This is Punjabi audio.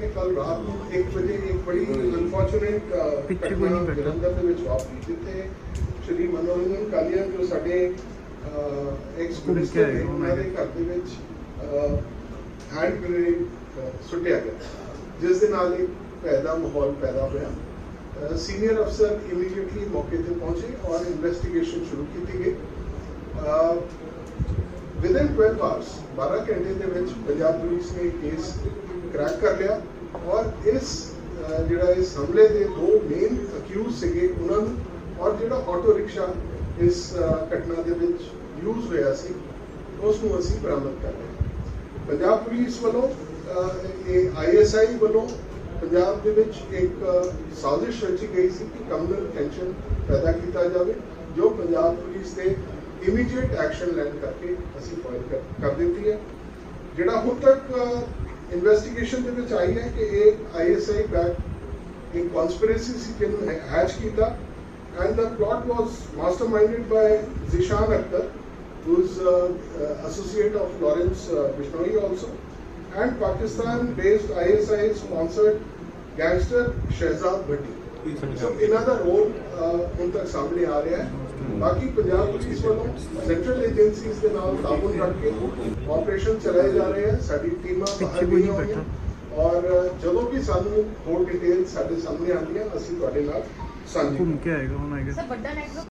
ਕਿ ਕੱਲ ਰਾਤ ਨੂੰ 1 ਵਜੇ ਇੱਕ ਬੜੀ ਅਨਫੋਰਚੂਨੇਟ ਪਿੱਛੇ ਕੋਈ ਨਹੀਂ ਬੈਠਾ। ਜਲੰਧਰ ਦੇ ਵਿੱਚ ਵਾਪਰੀ ਜਿੱਥੇ ਸ਼੍ਰੀ ਮਨੋਰੰਜਨ ਕਾਲੀਆ ਜੋ ਸਾਡੇ ਐਕਸ ਮਿਨਿਸਟਰ ਨੇ ਉਹਨਾਂ ਦੇ ਘਰ ਦੇ ਵਿੱਚ ਹੈਂਡ ਗ੍ਰੇਨੇਡ ਸੁੱਟਿਆ ਗਿਆ। ਜਿਸ ਦੇ ਨਾਲ ਇੱਕ ਭੈ ਦਾ ਮਾਹੌਲ ਪੈਦਾ ਹੋਇਆ। ਸੀਨੀਅਰ ਅਫਸਰ ਇਮੀਡੀਏਟਲੀ ਮੌਕੇ ਤੇ ਪਹੁੰਚੇ ਔਰ ਇਨਵੈਸਟੀਗੇਸ਼ਨ ਸ਼ੁਰੂ ਕੀਤੀ ਗਈ। ਵਿਦਨ 12 ਆਵਰਸ 12 ਘੰਟੇ ਦੇ ਵਿੱਚ ਪੰਜਾਬ ਪੁਲਿਸ ਨੇ ਕੇਸ ਕ੍ਰੈਕ ਕਰ ਲਿਆ ਔਰ ਇਸ ਜਿਹੜਾ ਇਸ ਹਮਲੇ ਦੇ ਦੋ ਮੇਨ ਅਕਿਊਜ਼ ਸੀਗੇ ਉਹਨਾਂ ਨੂੰ ਔਰ ਜਿਹੜਾ ਆਟੋ ਰਿਕਸ਼ਾ ਇਸ ਘਟਨਾ ਦੇ ਵਿੱਚ ਯੂਜ਼ ਹੋਇਆ ਸੀ ਉਸ ਨੂੰ ਅਸੀਂ ਬਰਾਮਦ ਕਰ ਲਿਆ। ਪੰਜਾਬ ਪੁਲਿਸ ਵੱਲੋਂ ਅਹ, ਇਹ ਆਈਐਸਆਈ ਵੱਲੋਂ ਪੰਜਾਬ ਦੇ ਵਿੱਚ ਇੱਕ ਸਾਜ਼ਿਸ਼ ਰਚੀ ਗਈ ਸੀ ਕਿ ਕਮਿਊਨਲ ਟੈਨਸ਼ਨ ਪੈਦਾ ਕੀਤਾ ਜਾਵੇ ਜੋ ਪੰਜਾਬ ਪੁਲਿਸ ਦੇ ਇਮੀਡੀਏਟ ਐਕਸ਼ਨ ਲੈਣ ਕਰਕੇ ਅਸੀਂ ਫਾਇਲ ਕਰ ਕਰ ਦਿੱਤੀ ਹੈ ਜਿਹੜਾ ਹੁਣ ਤੱਕ ਇਨਵੈਸਟੀਗੇਸ਼ਨ ਦੇ ਵਿੱਚ ਆਈ ਹੈ ਕਿ ਇਹ ਆਈਐਸਆਈ ਬੈਕ ਇੱਕ ਕਨਸਪੀਰੇਸੀ ਸੀ ਜਿਹਨੂੰ ਹੈਚ ਕੀਤਾ and the plot was masterminded by Zishan Akhtar who is uh, uh, associate of Lawrence uh, Bishnoi also and Pakistan based ISI sponsored gangster Shehzad Bhatti ਸੋ ਇਹਨਾਂ ਦਾ ਰੋਲ ਹੁਣ ਤੱਕ ਸਾਹਮਣੇ ਆ ਰਿਹਾ ਹੈ ਬਾਕੀ ਪੰਜਾਬ ਪੁਲਿਸ ਵੱਲੋਂ ਸੈਂਟਰਲ ਏਜੰਸੀਜ਼ ਦੇ ਨਾਲ ਤਾਲਮੇਲ ਰੱਖ ਕੇ ਆਪਰੇਸ਼ਨ ਚਲਾਏ ਜਾ ਰਹੇ ਹਨ ਸਾਡੀ ਟੀਮਾਂ ਬਾਹਰ ਗਈਆਂ ਹੋਈਆਂ। ਔਰ ਜਦੋਂ ਵੀ ਸਾਨੂੰ ਹੋਰ ਡਿਟੇਲ ਸਾਡੇ ਸਾਹਮਣੇ ਆਉਂਦੀਆਂ ਅਸੀਂ ਤੁਹਾਡੇ ਨਾਲ ਸਾਂਝੀ ਘੁੰਮ ਕੇ ਆਏਗਾ ਹੁਣ ਆਏਗਾ ਸਰ ਵੱਡਾ ਨੈਟਵਰਕ